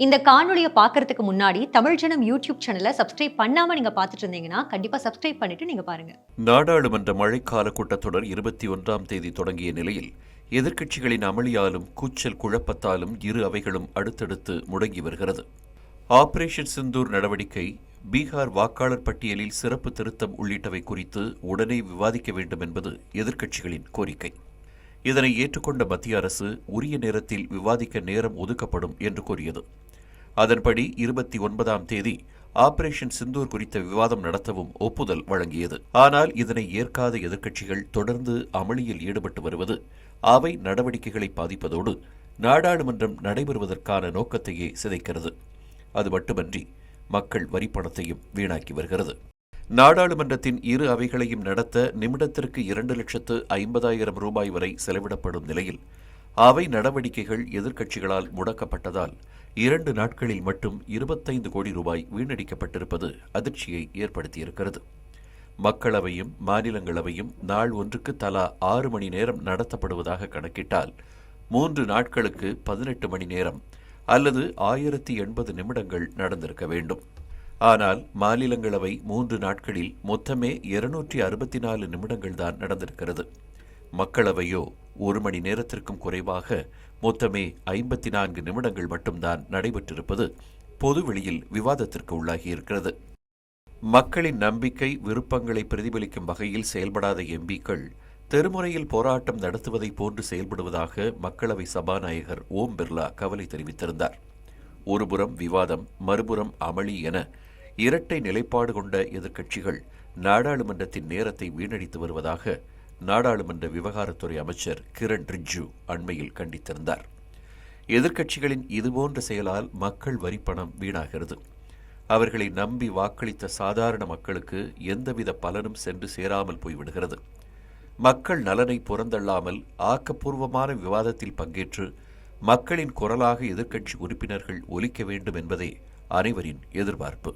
இந்த காணொலியை பார்க்கறதுக்கு முன்னாடி தமிழ் ஜனம் யூடியூப் சேனலை சப்ஸ்கிரைப் பண்ணாம நீங்க பார்த்துட்டு இருந்தீங்கன்னா கண்டிப்பா சப்ஸ்கிரைப் பண்ணிட்டு நீங்க பாருங்க. நாடாளுமன்ற மழைக்கால கூட்டத்தொடர் இருபத்தி ஒன்றாம் தேதி தொடங்கிய நிலையில் எதிர்க்கட்சிகளின் அமளியாலும் கூச்சல் குழப்பத்தாலும் இரு அவைகளும் அடுத்தடுத்து முடங்கி வருகிறது. ஆபரேஷன் சிந்தூர் நடவடிக்கை பீகார் வாக்காளர் பட்டியலில் சிறப்பு திருத்தம் உள்ளிட்டவை குறித்து உடனே விவாதிக்க வேண்டும் என்பது எதிர்க்கட்சிகளின் கோரிக்கை. இதனை ஏற்றுக்கொண்ட மத்திய அரசு உரிய நேரத்தில் விவாதிக்க நேரம் ஒதுக்கப்படும் என்று கூறியது. அதன்படி இருபத்தி ஒன்பதாம் தேதி ஆபரேஷன் சிந்தூர் குறித்த விவாதம் நடத்தவும் ஒப்புதல் வழங்கியது. ஆனால் இதனை ஏற்காத எதிர்க்கட்சிகள் தொடர்ந்து அமளியில் ஈடுபட்டு வருவது அவை நடவடிக்கைகளை பாதிப்பதோடு நாடாளுமன்றம் நடைபெறுவதற்கான நோக்கத்தையே சிதைக்கிறது. அது மட்டுமன்றி மக்கள் வரிப்பணத்தையும் வீணாக்கி வருகிறது. நாடாளுமன்றத்தின் இரு அவைகளையும் நடத்த நிமிடத்திற்கு இரண்டு லட்சத்து ஐம்பதாயிரம் ரூபாய் வரை செலவிடப்படும் நிலையில் அவை நடவடிக்கைகள் எதிர்க்கட்சிகளால் முடக்கப்பட்டதால் இரண்டு நாட்களில் மட்டும் இருபத்தைந்து கோடி ரூபாய் வீணடிக்கப்பட்டிருப்பது அதிர்ச்சியை ஏற்படுத்தியிருக்கிறது. மக்களவையும் மாநிலங்களவையும் நாள் ஒன்றுக்கு தலா ஆறு மணி நேரம் நடத்தப்படுவதாக கணக்கிட்டால் மூன்று நாட்களுக்கு பதினெட்டு மணி நேரம் அல்லது ஆயிரத்தி எண்பது நிமிடங்கள் நடந்திருக்க வேண்டும். ஆனால் மாநிலங்களவை மூன்று நாட்களில் மொத்தமே இருநூற்றி அறுபத்தி நாலு நிமிடங்கள் தான் நடந்திருக்கிறது. மக்களவையோ ஒரு மணி நேரத்திற்கும் குறைவாக மொத்தமே ஐம்பத்தி நான்கு நிமிடங்கள் மட்டும்தான் நடைபெற்றிருப்பது பொதுவெளியில் விவாதத்திற்கு உள்ளாகியிருக்கிறது. மக்களின் நம்பிக்கை விருப்பங்களை பிரதிபலிக்கும் வகையில் செயல்படாத எம்பிக்கள் தெருமுறையில் போராட்டம் நடத்துவதை போன்று செயல்படுவதாக மக்களவை சபாநாயகர் ஓம் பிர்லா கவலை தெரிவித்திருந்தார். ஒருபுறம் விவாதம் மறுபுறம் அமளி என இரட்டை நிலைப்பாடு கொண்ட எதிர்க்கட்சிகள் நாடாளுமன்றத்தின் நேரத்தை வீணடித்து வருவதாக நாடாளுமன்ற விவகாரத்துறை அமைச்சர் கிரண் ரிஜ்ஜு அண்மையில் கண்டித்திருந்தார். எதிர்க்கட்சிகளின் இதுபோன்ற செயலால் மக்கள் வரிப்பணம் வீணாகிறது. அவர்களை நம்பி வாக்களித்த சாதாரண மக்களுக்கு எந்தவித பலனும் சென்று சேராமல் போய்விடுகிறது. மக்கள் நலனை புறந்தள்ளாமல் ஆக்கப்பூர்வமான விவாதத்தில் பங்கேற்று மக்களின் குரலாக எதிர்க்கட்சி உறுப்பினர்கள் ஒலிக்க வேண்டும் என்பதே அனைவரின் எதிர்பார்ப்பு.